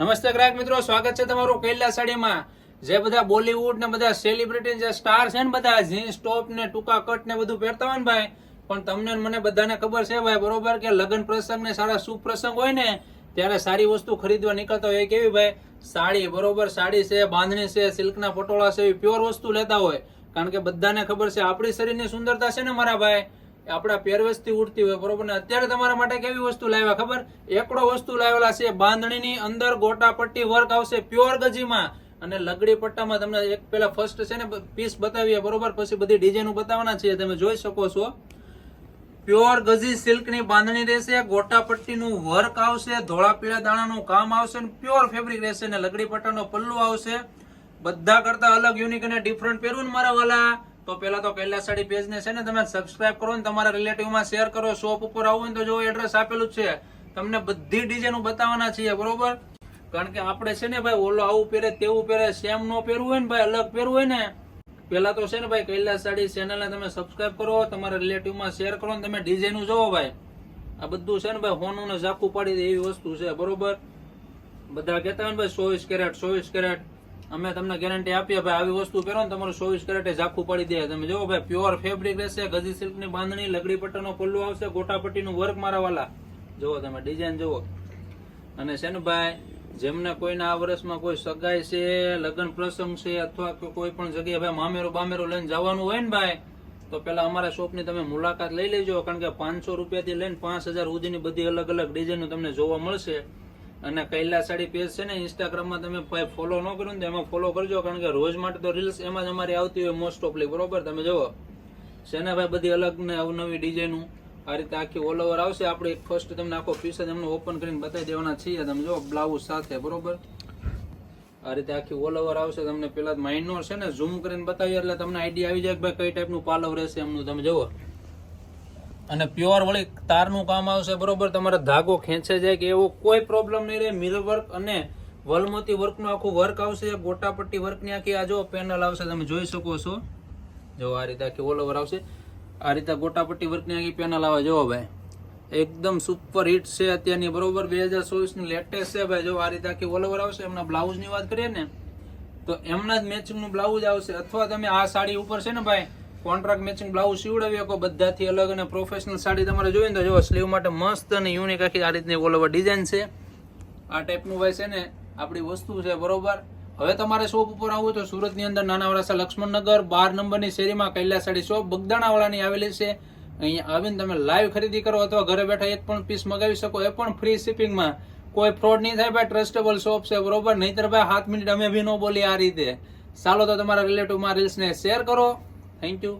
નમસ્તે ગ્રાહક મિત્રો, સ્વાગત છે તમારું કૈલા સાડીમાં. જે બધા બોલીવુડ ને બધા સેલિબ્રિટી જે સ્ટાર છે ને બધા જીન્સ ટોપ ને ટૂંકા કટ ને બધું પહેરતા હોય ને ભાઈ, પણ તમને મને બધાને ખબર છે ભાઈ, બરોબર, કે લગ્ન પ્રસંગ ને સારા શુભ પ્રસંગ હોય ને, ત્યારે સારી વસ્તુ ખરીદવા નીકળતા હોય કેવી ભાઈ? સાડી, બરોબર, સાડી છે, બાંધણી છે, સિલ્કના પટોળા છે, એવી પ્યોર વસ્તુ લેતા હોય. કારણ કે બધાને ખબર છે આપણી શરીરની સુંદરતા છે ને મારા ભાઈ. આપણા પહેરવેશથી ઉડતી હોય, બરોબર ને? અત્યારે તમારા માટે કેવી વસ્તુ લાવ્યા, ખબર? એકડો વસ્તુ લાવેલા છે, બાંધણીની અંદર ગોટા પટ્ટી વર્ક આવશે પ્યોર ગજીમાં. અને લગડી પટ્ટામાં તમને એક પેલા ફર્સ્ટ છે ને પીસ બતાવીએ, બરોબર? પછી બધી ડિઝાઇનો બતાવવાના છે, તમે જોઈ શકો છો. પ્યોર ગજી સિલ્કની બાંધણી રહેશે ગોટા પટ્ટીનું વર્ક આવશે ધોળા પીળા દાણાનું કામ આવશે ને પ્યોર ફેબ્રિક રહેશે ને લગડી પટ્ટાનો પલ્લુ આવશે. બધા કરતા અલગ યુનિક અને ડિફરન્ટ પહેરવું ને મારા વાલા. તો પેલા તો કૈલાસ સાડી પેજ ને છે ને તમે સબસ્ક્રાઇબ કરો ને તમારા રિલેટિવમાં શેર કરો શોપ ઉપર આવું ને તો જો એડ્રેસ આપેલું છે. તમને બધી ડિઝાઇન બતાવવાના છીએ, બરોબર? કારણ કે આપણે છે ને ભાઈ, ઓલો આવું પહેરે, તેવું પહેરે સેમ નો પહેરવું હોય ને ભાઈ, અલગ પહેરવું હોય ને, પેલા તો છે ને ભાઈ, કૈલાસ સાડી ચેનલને તમે સબસ્ક્રાઇબ કરો, તમારા રિલેટિવમાં શેર કરો ને તમે ડિઝાઇન જોવો ભાઈ. આ બધું છે ને ભાઈ, હોનું ને ઝાકું પાડી દે એવી વસ્તુ છે, બરોબર? બધા કહેતા હોય ને ભાઈ, ચોવીસ કેરેટ ચોવીસ કેરેટ અમે તમને ગેરંટી આપીએ ભાઈ, આવી વસ્તુ પહેરો ને તમારું ચોવીસ કેરેટે ઝાખું પડી દે. તમે જોવો ભાઈ પ્યોર ફેબ્રિક રહેશે, ગજી સિલ્કની બાંધણી, લગડી પટ્ટાનો પલ્લુ આવશે ગોટા પટ્ટીનું વર્ક મારા વાલા જુઓ તમે ડિઝાઇન જુઓ અને શેનુભાઈ ભાઈ, જેમને કોઈના આ વર્ષમાં કોઈ સગાઈ છે, લગ્ન પ્રસંગ છે, અથવા કોઈ પણ જગ્યાએ ભાઈ મામેરું બામેરું લઈને જવાનું હોય ને ભાઈ, તો પેલા અમારા શોપની તમે મુલાકાત લઈ લેજો. કારણ કે પાંચસો રૂપિયાથી લઈને પાંચ હજાર સુધીની બધી અલગ અલગ ડિઝાઇનો તમને જોવા મળશે. અને કૈલાસાડી પેજ છે ને ઇન્સ્ટાગ્રામમાં તમે ફોલો ન કરો ને એમાં ફોલો કરજો, કારણ કે રોજ માટે તો રીલ્સ એમાં જ અમારી આવતી હોય મોસ્ટ ઓફલી બરોબર? તમે જુઓ. છે ભાઈ બધી અલગ ને અવનવી ડિઝાઇનો આ રીતે આખી ઓલ ઓવર આવશે. આપણે એક ફર્સ્ટ તમને આખો પીસ જ એમને ઓપન કરીને બતાવી દેવાના છીએ. તમે જો બ્લાઉઝ સાથે, બરોબર? આ રીતે આખી ઓલ ઓવર આવશે. તમને પેલા માઇનોર છે ને ઝૂમ કરીને બતાવીએ એટલે તમને આઈડિયા આવી જાય કે ભાઈ કઈ ટાઈપનું પાલવ રહેશે એમનું. તમે જુઓ. અને પ્યોર વળી તારનું કામ આવશે, બરોબર? તમારે ધાગો ખેંચે જાય કે એવો કોઈ પ્રોબ્લેમ નહીં રહે. મિરર વર્ક અને વલમોતી વર્કનું આખું વર્ક આવશે, ગોટાપટ્ટી વર્કની આખી આ જો પેનલ આવશે, તમે જોઈ શકો છો. જો આ રીતે આખી ઓલ આવશે. આ રીતે ગોટાપટ્ટી વર્કની આખી પેનલ આવે જો ભાઈ. એકદમ સુપર હિટ છે અત્યારની, બરોબર? બે હજાર ચોવીસની લેટેસ્ટ છે ભાઈ. જો આ રીતે આખી ઓલ આવશે, એમના બ્લાઉઝની વાત કરીએ ને, તો એમના જ મેચિંગનું બ્લાઉઝ આવશે. અથવા તમે આ સાડી ઉપર છે ને ભાઈ કોન્ટ્રાક્ટ મેચિંગ બ્લાઉઝ સીવડાવી શકો બધાથી અલગ અને પ્રોફેશનલ સાડી તમારે જોઈએ તો જો સ્લીવ માટે મસ્ત અને યુનિક આખી આ રીતની ઓલ ઓવર ડિઝાઇન છે. આ ટાઈપનું ભાઈ છે ને, આપણી વસ્તુ છે, બરોબર? હવે તમારે શોપ ઉપર આવવું તો સુરતની અંદર નાના વરાસા લક્ષ્મણનગર, બાર નંબરની શેરીમાં કૈલાસ સાડી શોપ બગદાણાવાળાની આવેલી છે. અહીંયા આવીને તમે લાઈવ ખરીદી કરો અથવા ઘરે બેઠા એક પણ પીસ મગાવી શકો, એ પણ ફ્રી શિપિંગમાં કોઈ ફ્રોડ નહીં થાય ભાઈ ટ્રસ્ટેબલ શોપ છે, બરોબર? નહીતર ભાઈ સાત મિનિટ અમે બી ન બોલીએ આ રીતે. ચાલો તો તમારા રિલેટિવમાં રીલ્સને શેર કરો. Thank you